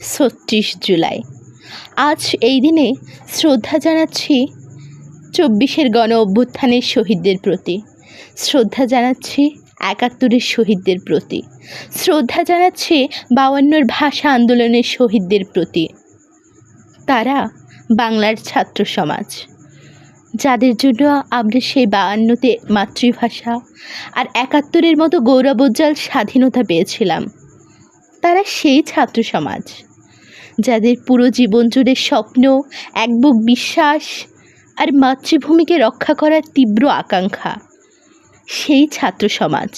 ছত্রিশ জুলাই। আজ এই দিনে শ্রদ্ধা জানাচ্ছি চব্বিশের গণ অভ্যুত্থানের শহীদদের প্রতি। শ্রদ্ধা জানাচ্ছি একাত্তরের শহীদদের প্রতি। শ্রদ্ধা জানাচ্ছি বাউান্নর ভাষা আন্দোলনের শহীদদের প্রতি। তারা বাংলার ছাত্র সমাজ। যাদের জন্য আমরা সেই বায়ান্নতে মাতৃভাষা আর একাত্তরের মতো গৌরবোজ্জ্বল স্বাধীনতা পেয়েছিলাম, তারা সেই ছাত্র সমাজ। যাদের পুরো জীবন জুড়ে স্বপ্ন, এক বুক বিশ্বাস আর মাতৃভূমিকে রক্ষা করার তীব্র আকাঙ্ক্ষা। সেই ছাত্র সমাজ।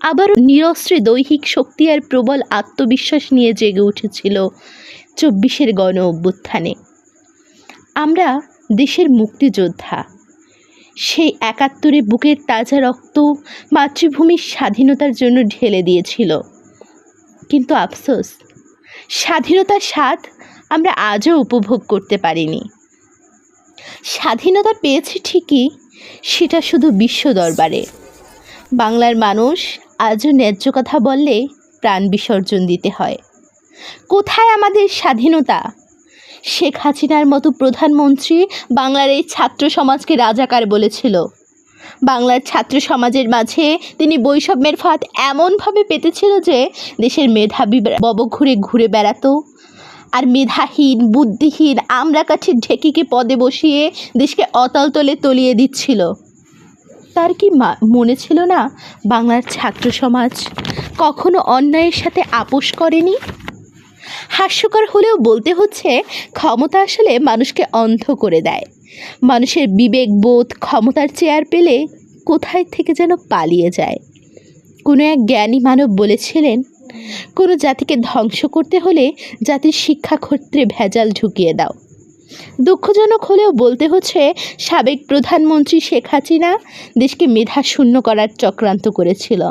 আবারও নিরস্ত্রে দৈহিক শক্তি আর প্রবল আত্মবিশ্বাস নিয়ে জেগে উঠেছিল চব্বিশের গণ অভ্যুত্থানে। আমরা দেশের মুক্তিযোদ্ধা। সেই একাত্তরে বুকের তাজা রক্ত মাতৃভূমির স্বাধীনতার জন্য ঢেলে দিয়েছিল। কিন্তু আফসোস স্বাধীনতার স্বাদ আমরা আজও উপভোগ করতে পারিনি। স্বাধীনতা পেয়েছি ঠিকই, সেটা শুধু বিশ্ব দরবারে। বাংলার মানুষ আজও ন্যায্য কথা বললে প্রাণ বিসর্জন দিতে হয়। কোথায় আমাদের স্বাধীনতা? শেখ হাসিনার মতো প্রধানমন্ত্রী বাংলার এই ছাত্র সমাজকে রাজাকার বলেছিল। বাংলার ছাত্র সমাজের মাঝে তিনি বৈষম্যের ফাঁদ এমনভাবে পেতেছিল যে দেশের মেধাবী বব ঘুরে ঘুরে বেড়াতো। আর মেধাহীন, বুদ্ধিহীন, আমরা কাছে ঢেকিকে পদে বসিয়ে দেশকে অতল তলে তলিয়ে দিচ্ছিল। তার কি মনে ছিল না বাংলার ছাত্র সমাজ কখনো অন্যায়ের সাথে আপোষ করেনি? হাস্যকর হলেও বলতে হচ্ছে ক্ষমতা আসলে মানুষকে অন্ধ করে দেয়। মানুষের বিবেক বোধ ক্ষমতার চেয়ার পেলে কোথায় থেকে যেন পালিয়ে যায়। কোনো এক জ্ঞানী মানব বলেছিলেন, কোনো জাতিকে ধ্বংস করতে হলে জাতির শিক্ষা ক্ষেত্রে ভেজাল ঢুকিয়ে দাও। দুঃখজনক হলেও বলতে হচ্ছে, সাবেক প্রধানমন্ত্রী শেখ হাসিনা দেশকে মেধা শূন্য করার চক্রান্ত করেছিল।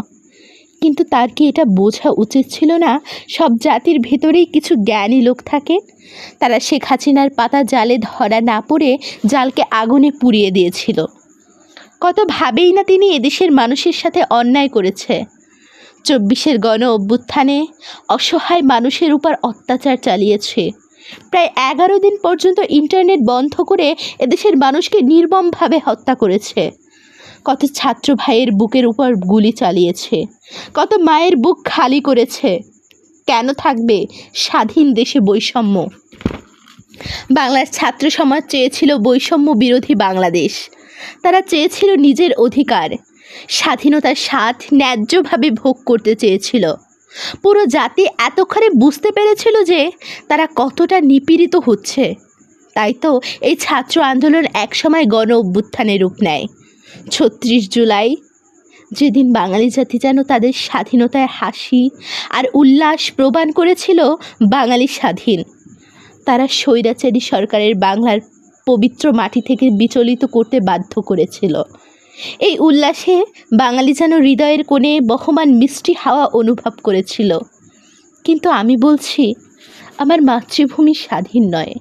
কিন্তু তার কি এটা বোঝা উচিত ছিল না? সব জাতির ভেতরেই কিছু জ্ঞানী লোক থাকে। তারা শেখ হাসিনার পাতা জালে ধরা না পড়ে জালকে আগুনে পুড়িয়ে দিয়েছিল। কত ভাবেই না তিনি এদেশের মানুষের সাথে অন্যায় করেছে। চব্বিশের গণ অভ্যুত্থানে অসহায় মানুষের উপর অত্যাচার চালিয়েছে। প্রায় এগারো দিন পর্যন্ত ইন্টারনেট বন্ধ করে এদেশের মানুষকে নির্মমভাবে হত্যা করেছে। কত ছাত্র ভাইয়ের বুকের উপর গুলি চালিয়েছে, কত মায়ের বুক খালি করেছে। কেন থাকবে স্বাধীন দেশে বৈষম্য? বাংলার ছাত্র সমাজ চেয়েছিল বৈষম্য বিরোধী বাংলাদেশ। তারা চেয়েছিল নিজের অধিকার। স্বাধীনতার স্বাদ ন্যায্যভাবে ভোগ করতে চেয়েছিল। পুরো জাতি এতক্ষণে বুঝতে পেরেছিল যে তারা কতটা নিপীড়িত হচ্ছে। তাই তো এই ছাত্র আন্দোলন একসময় গণ অভ্যুত্থানে রূপ নেয়। ছত্রিশ জুলাই, যেদিন বাঙালি জাতি যেন তাদের স্বাধীনতায় হাসি আর উল্লাস প্রমাণ করেছিল বাঙালি স্বাধীন। তারা স্বৈরাচারী সরকারের বাংলার পবিত্র মাটি থেকে বিচলিত করতে বাধ্য করেছিল। এই উল্লাসে বাঙালি যেন হৃদয়ের কোণে বহমান মিষ্টি হাওয়া অনুভব করেছিল। কিন্তু আমি বলছি, আমার মাতৃভূমি স্বাধীন নয়।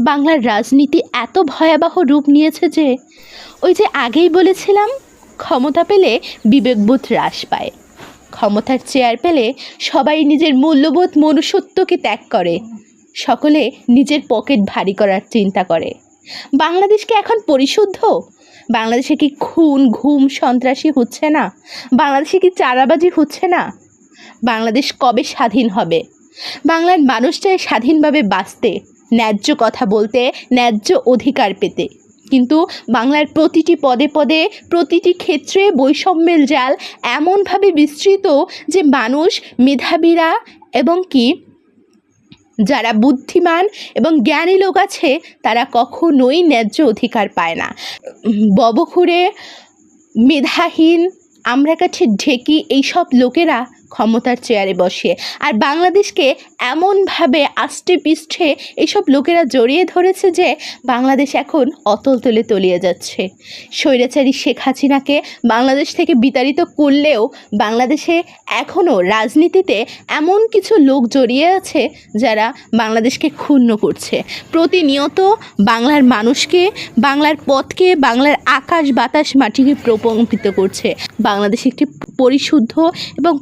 বাংলার রাজনীতি এত ভয়াবহ রূপ নিয়েছে যে, ওই যে আগেই বলেছিলাম, ক্ষমতা পেলে বিবেকবোধ হ্রাস পায়। ক্ষমতার চেয়ার পেলে সবাই নিজের মূল্যবোধ মনুষ্যত্বকে ত্যাগ করে। সকলে নিজের পকেট ভারী করার চিন্তা করে। বাংলাদেশ কি এখন পরিশুদ্ধ? বাংলাদেশে কি খুন, ঘুম, সন্ত্রাসী হচ্ছে না? বাংলাদেশে কি চারাবাজি হচ্ছে না? বাংলাদেশ কবে স্বাধীন হবে? বাংলার মানুষ চায় স্বাধীনভাবে বাঁচতে। ন্যায্য কথা বলতে, ন্যায্য অধিকার পেতে। কিন্তু বাংলার প্রতিটি পদে পদে, প্রতিটি ক্ষেত্রে বৈষম্যের জাল এমনভাবে বিস্তৃত যে মানুষ, মেধাবীরা এবং কি, যারা বুদ্ধিমান এবং জ্ঞানী লোক আছে, তারা কখনোই ন্যায্য অধিকার পায় না। ববখুরে, মেধাহীন, আমরা কাছে ঢেকি এইসব লোকেরা ক্ষমতার চেয়ারে বসে। আর বাংলাদেশকে এমনভাবে আষ্টে পৃষ্ঠে এইসব লোকেরা জড়িয়ে ধরেছে যে বাংলাদেশ এখন অতল তলে তলিয়ে যাচ্ছে। স্বৈরাচারী শেখ হাসিনাকে বাংলাদেশ থেকে বিতাড়িত করলেও বাংলাদেশে এখনও রাজনীতিতে এমন কিছু লোক জড়িয়ে আছে যারা বাংলাদেশকে ক্ষুণ্ণ করছে। প্রতিনিয়ত বাংলার মানুষকে, বাংলার পথকে, বাংলার আকাশ বাতাস মাটিকে প্রকম্পিত করছে। বাংলাদেশ একটি পরিশুদ্ধ এবং